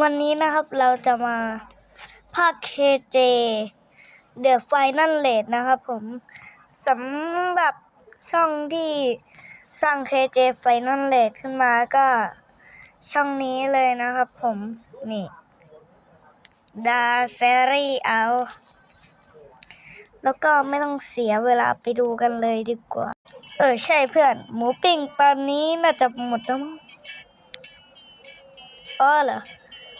วันนี้นะครับเราจะมาภาค KJ The Final Rate นะครับผมสำหรับช่องที่สร้าง KJ Final Rate ขึ้นมาก็ช่องนี้เลยนะครับผมนี่ดาเซรีเอาแล้วก็ไม่ต้องเสียเวลาไปดูกันเลยดีกว่า เออใช่เพื่อน หมูปิ้งตอนนี้น่าจะหมดแล้วมั้งอ๋อเหรอ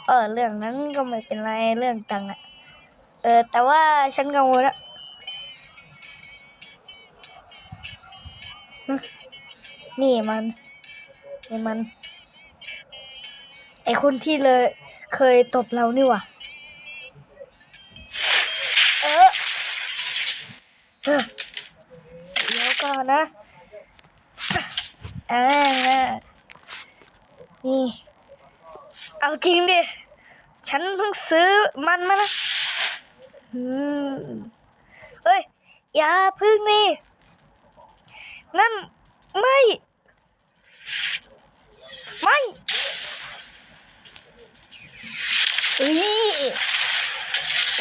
เออเรื่องนั้นก็ไม่เป็นไรเรื่องตังอะเออ แต่ว่าฉันกังวลอะนี่มันนี่มัน ไอคนที่เลยเคยตบเรานี่ว่ะเออเออเดี๋ยวก่อนนะอ่านี่ เอาจริงดิ ฉันเพิ่งซื้อมันมานะเฮ้ย อย่าพึ่งดินั่น ไม่ ไม่เฮ้ย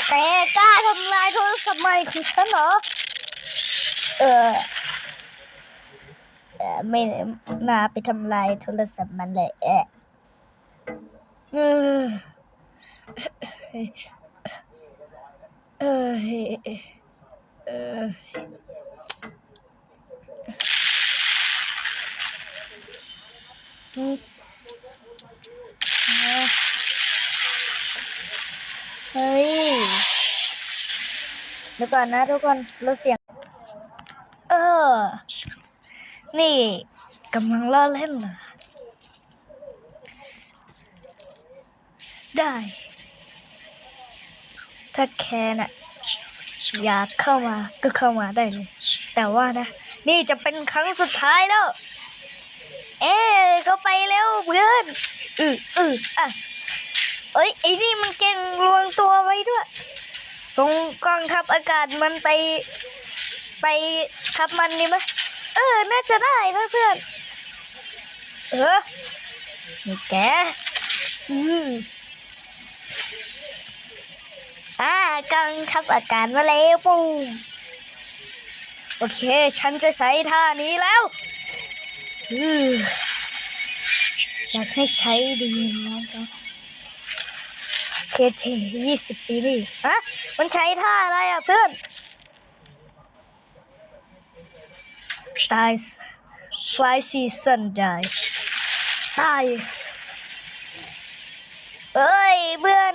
แกกล้าทำลายโทรศัพท์ใหม่ของฉันเหรอ เออเออไม่น่าไปทำลายโทรศัพท์มันเลยเออ เออเออเออเฮ้ยเดี๋ยวก่อนนะทุกคนลดเสียง เออ นี่กำลังล้อเล่นเหรอ ได้ ถ้าแค่น่ะอยากเข้ามาก็เข้ามาได้เลย แต่ว่านะ นี่จะเป็นครั้งสุดท้ายแล้ว เอ๊ก็ไปแล้วเพื่อนอืออืออะเอ้ยไอ้นี่มันเก่งรวงตัวไว้ด้วยส่งกองทัพอากาศมันไป ไปทับมันนี่มั้ยเออ น่าจะได้นะเพื่อน เออ นี่แก อืม อ่ากำลังทับอาการมาแล้วปุ้มโอเค ฉันจะใช้ท่านี้แล้วอืออยากให้ใช้ดีนะครับเคเทยี่สิบซีรีส์ฮะมันใช้ท่าอะไรอะเพื่อน ตายไฟซีซันได้ตายเอ้ยเพื่อน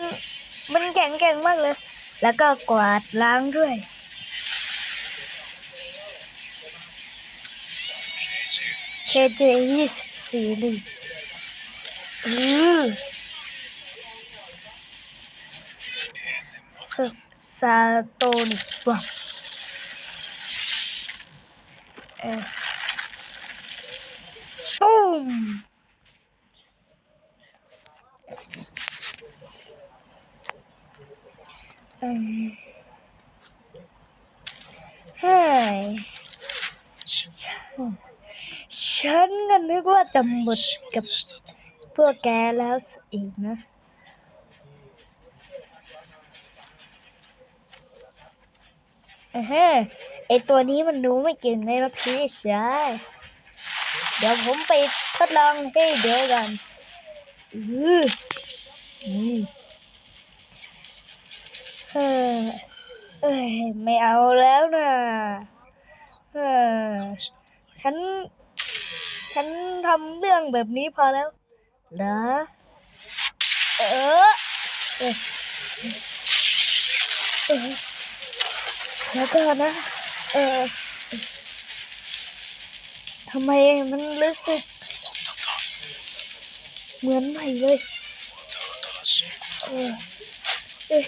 มันแข็งแกร่งมากเลย แล้วก็กวาดล้างด้วยเคเจยี่สี่ลีอือสซาโตนิกว่ะเออตุ้ม เฮ้ยฉันก็นึกว่าจะหมดกับพวกแกแล้วอีกนะเฮ้ยไอตัวนี้มันดูไม่เก่งในละพี่ชายเดี๋ยวผมไปทดลองให้เดี๋ยวกันอืออืม เฮ้ยเอ้ยไม่เอาแล้วนะเออฉัน ฉันทำเรื่องแบบนี้พอแล้วเหรอเออแล้วก็นะ เออทำไมมันรู้สึก เหมือนใหม่เลยเออเอ้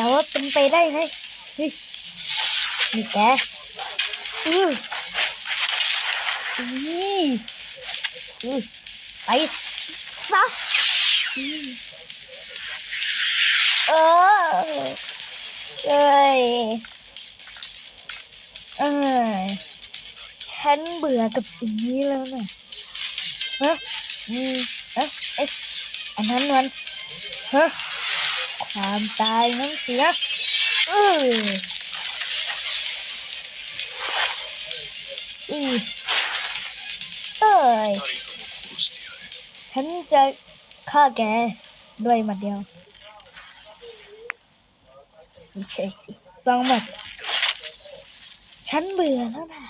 แต่ว่าเป็นไปได้ไงเฮ้ยนี่แกอืออืออือไปซะอือเออเอ้ยเอ้ยฉันเบื่อกับสิ่งนี้แล้วนะฮะอืมเอ๊ะเอ๊ะอันนั้นมันฮะ ควตายน้ำเสือเอออีเอ้ยฉันจะฆ่าแกด้วยมัดเดียวไม่ใช่สิสองมัดฉันเบื่อแล้วนะ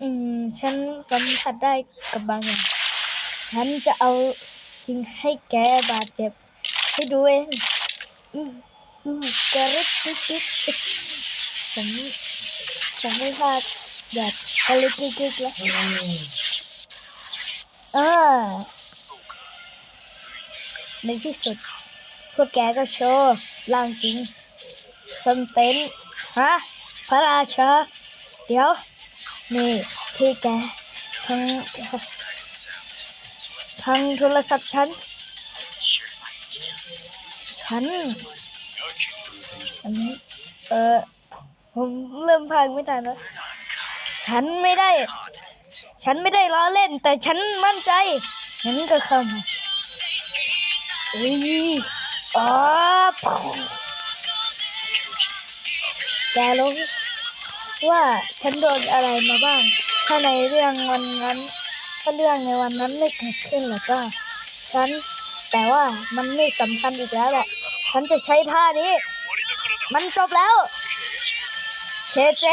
อืม ฉันสัมผัสได้กับบางอย่าง ฉันจะเอาจริงให้แกบาดเจ็บ ให้ดูเองกระลึกชิดผมผมไม่พลาดแบบกะลึกชิดแล้วเออม่ที่สุด พวกแกก็โชว์ล่างจริงสมเต็นฮะพระราชา เดี๋ยว นี่ที่แกทั้งทั้งโทรศัพท์ฉัน พันอันนี้เออผมเริ่มพังไม่ทันแล้ว ฉันไม่ได้ ฉันไม่ได้ล้อเล่น แต่ฉันมั่นใจฉันก็คำอุ้ยอ๋อแกรู้ว่าฉันโดนอะไรมาบ้าง ถ้าในเรื่องวันนั้น ถ้าเรื่องในวันนั้นไม่เกิดขึ้นแล้วก็ฉัน แต่ว่ามันไม่สำคัญอีกแล้วแหละ ฉันจะใช้ท่านี้ มันจบแล้วเคเจ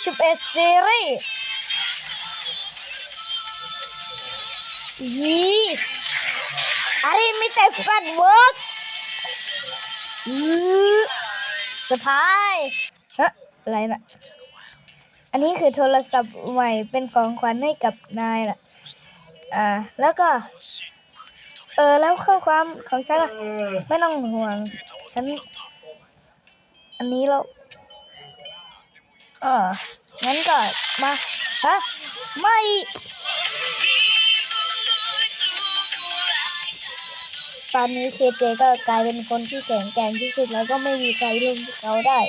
21ซีรีส์ยี่อะไรไม่แต่แฟนเวิร์กสะพายเฮะอะไรนะอันนี้คือโทรศัพท์ใหม่เป็นของขวัญให้กับนายล่ะ อ่า แล้วก็ เออแล้วข้อความของฉันล่ะไม่ต้องห่วง ฉัน อันนี้แล้วเอองั้นก็มาฮะไม่ตอนนี้เคเจก็กลายเป็นคนที่แข็งแกร่งที่สุดแล้วก็ไม่มีใครรุ่มเขาได้